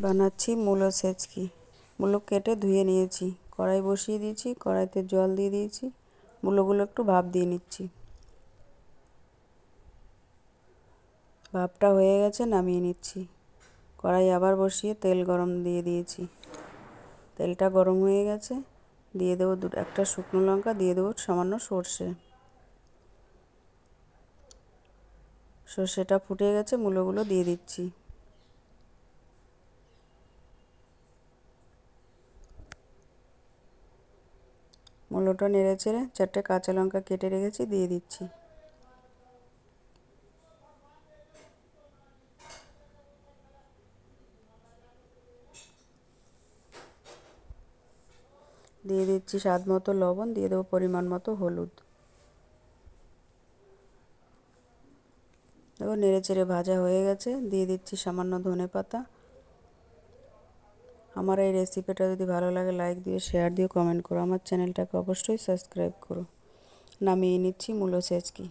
বানাচ্ছি মূলো সেচকি। মূলো কেটে ধুয়ে নিয়েছি। কড়াই বসিয়ে দিয়েছি, কড়াইতে জল দিয়ে দিয়েছি। মূলোগুলো একটু ভাপ দিয়ে নিচ্ছি। ভাপটা হয়ে গেছে, নামিয়ে নিচ্ছি। কড়াই আবার বসিয়ে তেল গরম দিয়ে দিয়েছি। তেলটা গরম হয়ে গেছে। দিয়ে দেবো দু, একটা শুকনো লঙ্কা, দিয়ে দেবো সামান্য সর্ষে। সর্ষেটা ফুটে গেছে, মূলোগুলো দিয়ে দিচ্ছি। মূলোটা নেড়ে চেড়ে চারটে কাঁচা লঙ্কা কেটে রেখেছি, দিয়ে দিচ্ছি। দিয়ে দিচ্ছি স্বাদ মতো লবণ, দিয়ে দেবো পরিমাণ মতো হলুদ। দেখো, নেড়ে চেড়ে ভাজা হয়ে গেছে, দিয়ে দিচ্ছি সামান্য ধনে পাতা আমার এই রেসিপিটা যদি ভালো লাগে লাইক দিয়ে শেয়ার দিয়ে কমেন্ট করো। আমার চ্যানেলটাকে অবশ্যই সাবস্ক্রাইব করো। নামিয়ে নিচ্ছি মূলো সেচকি